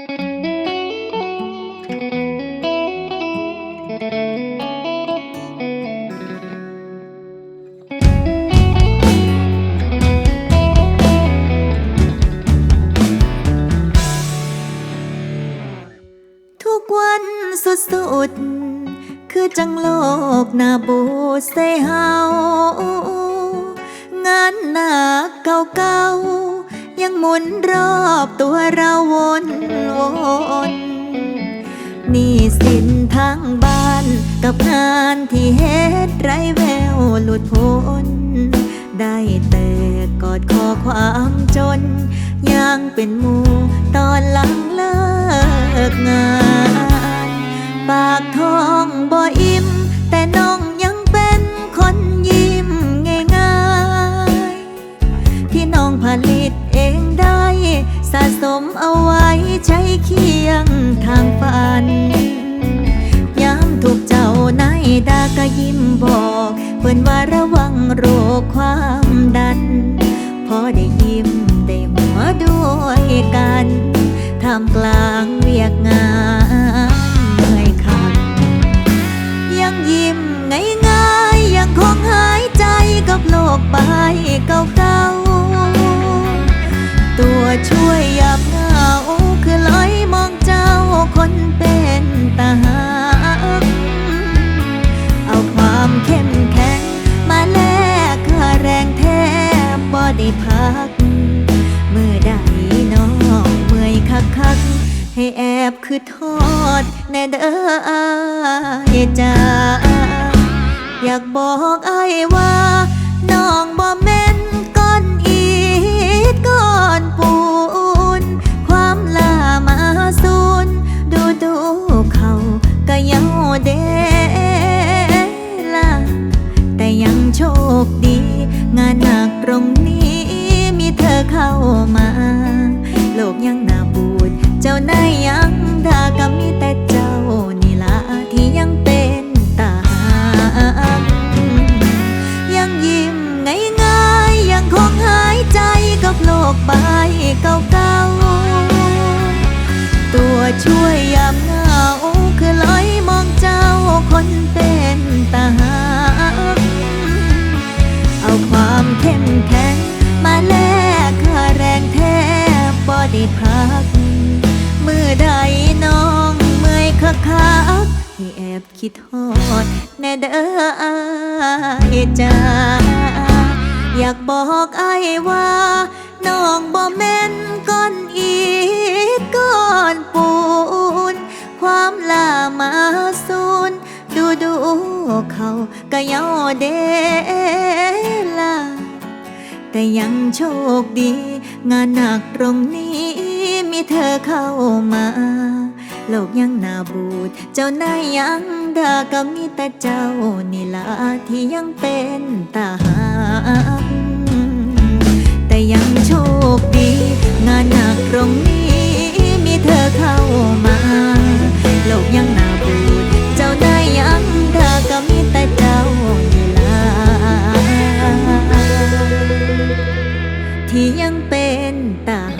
ทุกวันสุดๆคือจังโลกนาบูดใส่เฮางานหนักเก่าๆ ยังหมุนรอบตัวเราวนวนนี่สินทางบ้านกับงานที่เฮ็ดไรแววหลุดพ้น ได้แต่กอดคอความจน ยังเป็นมูตอนหลัง ยิ้มบอกเพื่อนว่าระวังโรคความดัน พอได้ยิ้มได้หัวด้วยกันท่ามกลางเวียกงานเหนื่อยคักยังยิ้มง่ายๆยังคงหายใจกับโลกใบเก่า ได้พัก เมื่อใดน้องเมื่อยคักคักให้แอบคือทอดแน่เด้ออายจ้าอยากบอกอายว่า น้องบ่แม่ พัก มือใดน้องเมื่อยคักคักให้แอบคิดทอด แน่เด้ออายจ้าอยากบอกอายว่า น้องบ่แม่นก้อนอิฐก้อนปูน ความลามาสูนดูดูเขาก็เยาเดล่ะ แต่ยังโชคดี งานหนักตรงนี้มีเธอเข้ามา โลกยังหน้าบูด เจ้านายยังด่าก็มีแต่เจ้านี่ละที่ยังเป็นตาหาแต่ยังโชค 但